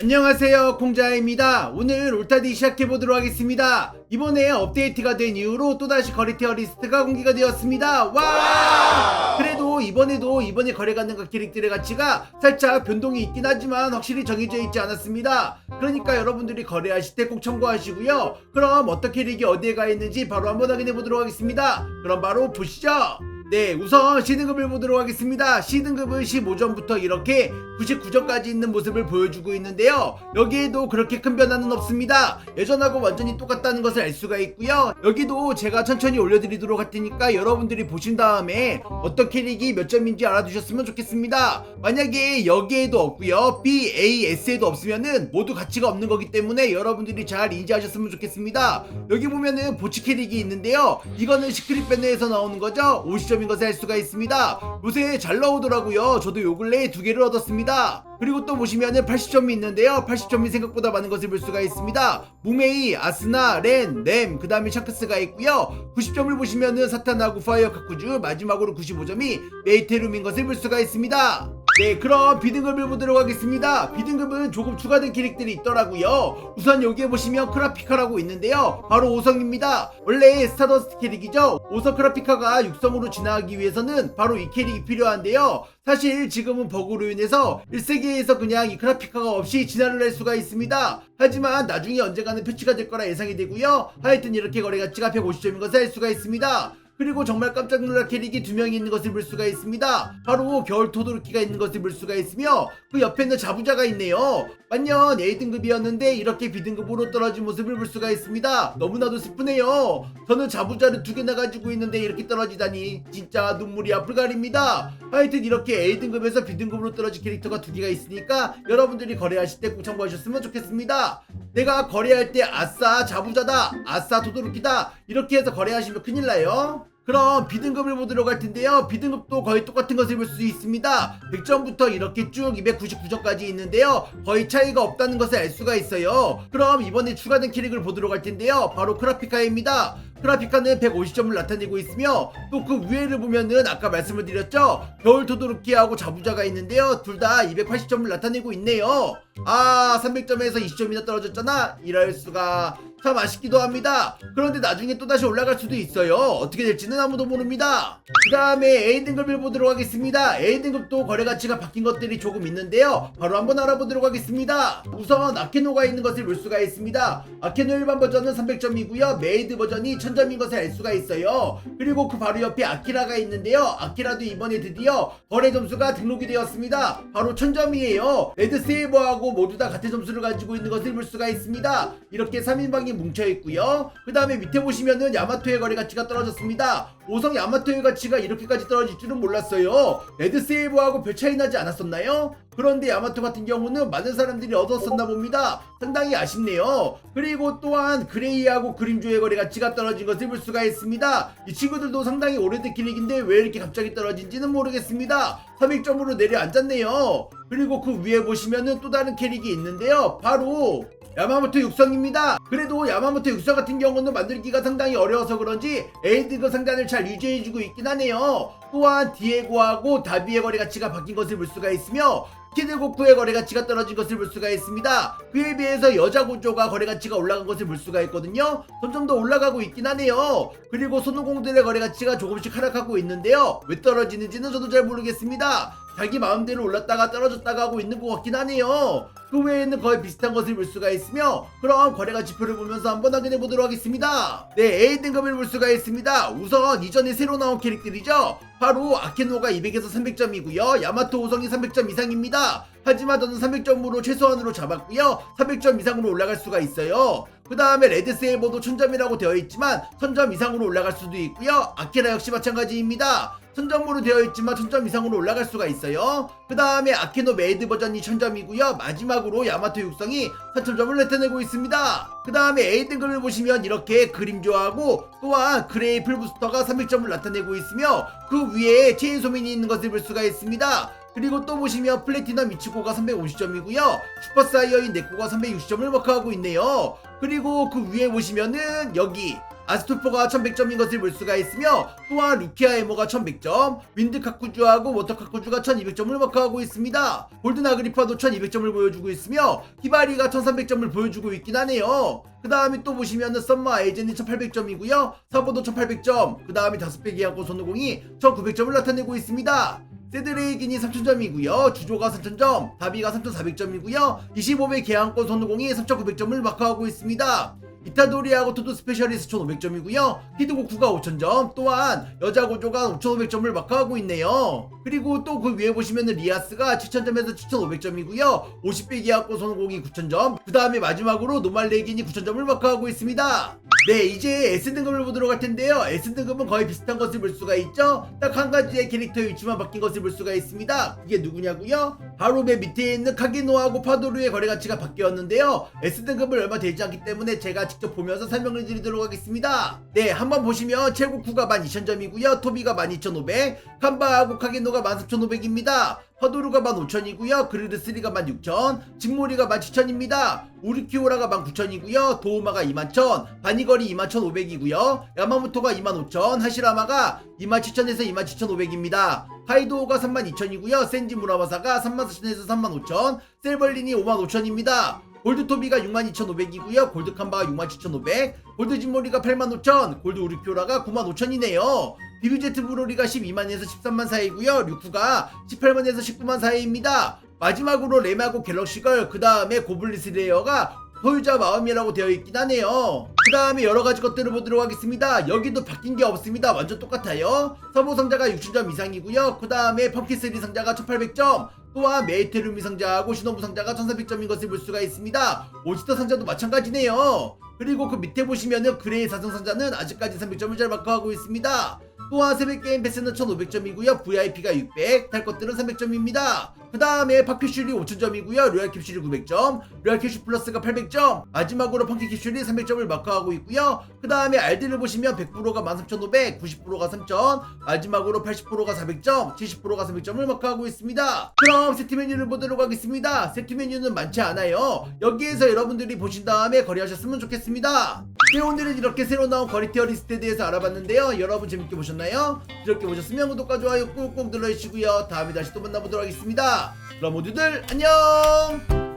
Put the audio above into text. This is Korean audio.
안녕하세요 공자입니다. 오늘 울타디 시작해보도록 하겠습니다. 이번에 업데이트가 된 이후로 또다시 거래 티어 리스트가 공개가 되었습니다. 와! 그래도 이번에도 이번에 거래 가능한 캐릭터의 가치가 살짝 변동이 있긴 하지만 확실히 정해져 있지 않았습니다. 그러니까 여러분들이 거래하실 때 꼭 참고하시고요. 그럼 어떤 캐릭이 어디에 가 있는지 바로 한번 확인해 보도록 하겠습니다. 그럼 바로 보시죠 네, 우선 C등급을 보도록 하겠습니다. C등급은 15점부터 이렇게 99점까지 있는 모습을 보여주고 있는데요. 여기에도 그렇게 큰 변화는 없습니다. 예전하고 완전히 똑같다는 것을 알 수가 있고요. 여기도 제가 천천히 올려드리도록 할 테니까 여러분들이 보신 다음에 어떤 캐릭이 몇 점인지 알아두셨으면 좋겠습니다. 만약에 여기에도 없고요. B, A, S에도 없으면은 모두 가치가 없는 거기 때문에 여러분들이 잘 인지하셨으면 좋겠습니다. 여기 보면은 보치 캐릭이 있는데요. 이거는 시크릿 밴드에서 나오는 거죠. 50점 인 것을 알 수가 있습니다. 요새 잘 나오더라고요. 저도 요 근래에 두 개를 얻었습니다. 그리고 또 보시면은 80점이 있는데요. 80점이 생각보다 많은 것을 볼 수가 있습니다. 무메이, 아스나, 렌, 램, 그 다음에 샤크스가 있고요. 90점을 보시면은 사탄하고 파이어 카쿠즈, 마지막으로 95점이 메이테룸인 것을 볼 수가 있습니다. 네, 그럼 B등급을 보도록 하겠습니다. B등급은 조금 추가된 캐릭들이 있더라고요. 우선 여기에 보시면 크라피카라고 있는데요. 바로 5성입니다. 원래 스타더스트 캐릭이죠. 5성 크라피카가 6성으로 진화하기 위해서는 바로 이 캐릭이 필요한데요. 사실 지금은 버그로 인해서 1세계에서 그냥 이 크라피카가 없이 진화를 할 수가 있습니다. 하지만 나중에 언젠가는 패치가 될 거라 예상이 되고요. 하여튼 이렇게 거래 가치가 150점인 것을 알 수가 있습니다. 그리고 정말 깜짝 놀랄 캐릭이 두 명이 있는 것을 볼 수가 있습니다. 바로 겨울 토도르키가 있는 것을 볼 수가 있으며 그 옆에 는 자부자가 있네요. 만년 A등급이었는데 이렇게 B등급으로 떨어진 모습을 볼 수가 있습니다. 너무나도 슬프네요. 저는 자부자를 두 개나 가지고 있는데 이렇게 떨어지다니 진짜 눈물이 앞을 가립니다. 하여튼 이렇게 A등급에서 B등급으로 떨어진 캐릭터가 두 개가 있으니까 여러분들이 거래하실 때 꼭 참고하셨으면 좋겠습니다. 내가 거래할 때 아싸 자부자다 아싸 도도르키다 이렇게 해서 거래하시면 큰일 나요. 그럼 B등급을 보도록 할 텐데요. B등급도 거의 똑같은 것을 볼 수 있습니다. 100점부터 이렇게 쭉 299점까지 있는데요. 거의 차이가 없다는 것을 알 수가 있어요. 그럼 이번에 추가된 캐릭을 보도록 할 텐데요. 바로 크라피카입니다 크라피카는 150점을 나타내고 있으며 또 그 위에를 보면은 아까 말씀을 드렸죠? 겨울 토도르키하고 자부자가 있는데요. 둘 다 280점을 나타내고 있네요. 아 300점에서 20점이나 떨어졌잖아. 이럴 수가. 참 아쉽기도 합니다. 그런데 나중에 또다시 올라갈 수도 있어요. 어떻게 될지는 아무도 모릅니다. 그 다음에 A등급을 보도록 하겠습니다. A등급도 거래 가치가 바뀐 것들이 조금 있는데요. 바로 한번 알아보도록 하겠습니다. 우선 아케노가 있는 것을 볼 수가 있습니다. 아케노 일반 버전은 300점이고요. 메이드 버전이 1000점인 것을 알 수가 있어요. 그리고 그 바로 옆에 아키라가 있는데요. 아키라도 이번에 드디어 거래 점수가 등록이 되었습니다. 바로 1000점이에요. 레드 세이버하고 모두 다 같은 점수를 가지고 있는 것을 볼 수가 있습니다. 이렇게 3인방이 뭉쳐 있고요. 그 다음에 밑에 보시면은 야마토의 거래 가치가 떨어졌습니다. 5성 야마토의 가치가 이렇게까지 떨어질 줄은 몰랐어요. 레드 세이버하고 별 차이 나지 않았었나요? 그런데 야마토 같은 경우는 많은 사람들이 얻었었나 봅니다. 상당히 아쉽네요. 그리고 또한 그레이하고 그림조의 거래 가치가 떨어진 것을 볼 수가 있습니다. 이 친구들도 상당히 오래된 캐릭인데 왜 이렇게 갑자기 떨어진지는 모르겠습니다. 300점으로 내려앉았네요. 그리고 그 위에 보시면은 또 다른 캐릭이 있는데요. 바로 야마모토 육성입니다. 그래도 야마모토 육성 같은 경우는 만들기가 상당히 어려워서 그런지 에이드급 상단을 잘 유지해주고 있긴 하네요. 또한 디에고하고 다비의 거래 가치가 바뀐 것을 볼 수가 있으며 키드고쿠의 거래 가치가 떨어진 것을 볼 수가 있습니다. 그에 비해서 여자 구조가 거래 가치가 올라간 것을 볼 수가 있거든요. 점점 더 올라가고 있긴 하네요. 그리고 손오공들의 거래 가치가 조금씩 하락하고 있는데요. 왜 떨어지는지는 저도 잘 모르겠습니다. 자기 마음대로 올랐다가 떨어졌다가 하고 있는 것 같긴 하네요. 그 외에는 거의 비슷한 것을 볼 수가 있으며 그럼 거래가 지표를 보면서 한번 확인해 보도록 하겠습니다. 네, A 등급을 볼 수가 있습니다. 우선 이전에 새로 나온 캐릭들이죠. 바로 아케노가 200에서 300점이고요. 야마토 오성이 300점 이상입니다. 하지만 저는 300점으로 최소한으로 잡았고요. 300점 이상으로 올라갈 수가 있어요. 그 다음에 레드 세이버도 1000점이라고 되어 있지만 1000점 이상으로 올라갈 수도 있고요. 아키라 역시 마찬가지입니다. 1000점으로 되어 있지만 1000점 이상으로 올라갈 수가 있어요. 그 다음에 아케노 메이드 버전이 1000점이고요. 마지막으로 야마토 육성이 4000점을 나타내고 있습니다. 그 다음에 A등급을 보시면 이렇게 그림 조하고 또한 그레이 풀부스터가 300점을 나타내고 있으며 그 위에 체인소민이 있는 것을 볼 수가 있습니다. 그리고 또 보시면 플래티넘 미치코가 350점이고요. 슈퍼사이어인 네코가 360점을 마크하고 있네요. 그리고 그 위에 보시면은 여기 아스토퍼가 1100점인 것을 볼 수가 있으며 또한 루키아 에모가 1100점, 윈드 카쿠주하고 워터 카쿠주가 1200점을 마크하고 있습니다. 골든 아그리파도 1200점을 보여주고 있으며 히바리가 1300점을 보여주고 있긴 하네요. 그 다음에 또 보시면은 썸머 아이젠이 1800점이고요. 사보도 1800점, 그 다음에 다섯 배 기한권 손오공이 1900점을 나타내고 있습니다. 세드레이긴이 3000점이고요. 주조가 3000점, 다비가 3400점이고요. 25배 계양권 손오공이 3900점을 마크하고 있습니다. 이타도리하고 토토 스페셜리스트 1500점이고요. 히드고쿠가 5000점, 또한 여자 고조가 5500점을 마크하고 있네요. 그리고 또 그 위에 보시면은 리아스가 7000점에서 7500점이고요. 50배 계약권 손오공이 9000점, 그 다음에 마지막으로 노말레이긴이 9000점을 마크하고 있습니다. 네, 이제 S등급을 보도록 할 텐데요. S등급은 거의 비슷한 것을 볼 수가 있죠? 딱 한 가지의 캐릭터 위치만 바뀐 것을 볼 수가 있습니다. 그게 누구냐고요? 바로 맨 밑에 있는 카기노하고 파도루의 거래 가치가 바뀌었는데요. S등급은 얼마 되지 않기 때문에 제가 직접 보면서 설명을 드리도록 하겠습니다. 네, 한번 보시면 최고쿠가 12,000점이고요. 토비가 12,500, 칸바하고 카기노가 13,500입니다. 파도루가 15,000이고요. 그르드3가 16,000, 직모리가 17,000입니다. 우르키오라가 19,000이고요. 도우마가 21,000, 바니걸이 21,500이고요. 야마모토가 25,000, 하시라마가 27,000에서 27,500입니다. 하이도우가 32,000이고요. 센지 무라마사가 34,000에서 35,000, 셀벌린이 55,000입니다. 골드토비가 62,500이고요. 골드칸바가 67,500, 골드진모리가 85,000, 골드 우르키오라가 95,000이네요. 비비제트 브로리가 12만에서 13만 사이고요. 류쿠가 18만에서 19만 사이입니다. 마지막으로 램하고 갤럭시걸 그 다음에 고블리스 레이어가 소유자 마음이라고 되어 있긴 하네요. 그 다음에 여러 가지 것들을 보도록 하겠습니다. 여기도 바뀐 게 없습니다. 완전 똑같아요. 서부 상자가 6,000점 이상이고요. 그 다음에 펑키스리 상자가 1,800점. 또한 메이테루미 상자하고 시노부 상자가 1,400점인 것을 볼 수가 있습니다. 오지터 상자도 마찬가지네요. 그리고 그 밑에 보시면은 그레이 사성 상자는 아직까지 300점을 잘 마크하고 있습니다. 또한 새벽 게임 패스는 1500점이고요. VIP가 600, 탈 것들은 300점입니다. 그 다음에 파큐슐이 5000점이고요. 로얄 캡슐이 900점, 로얄 캡슐 플러스가 800점, 마지막으로 펑키 캡슐이 300점을 마크하고 있고요. 그 다음에 알드를 보시면 100%가 13500, 90%가 3000, 마지막으로 80%가 400점, 70%가 300점을 마크하고 있습니다. 그럼 세트 메뉴를 보도록 하겠습니다. 세트 메뉴는 많지 않아요. 여기에서 여러분들이 보신 다음에 거래하셨으면 좋겠습니다. 네, 오늘은 이렇게 새로 나온 거리티어 리스트에 대해서 알아봤는데요. 여러분 재밌게 보셨나요? 이렇게 보셨으면 구독과 좋아요 꾹꾹 눌러주시고요. 다음에 다시 또 만나보도록 하겠습니다. 그럼 모두들 안녕!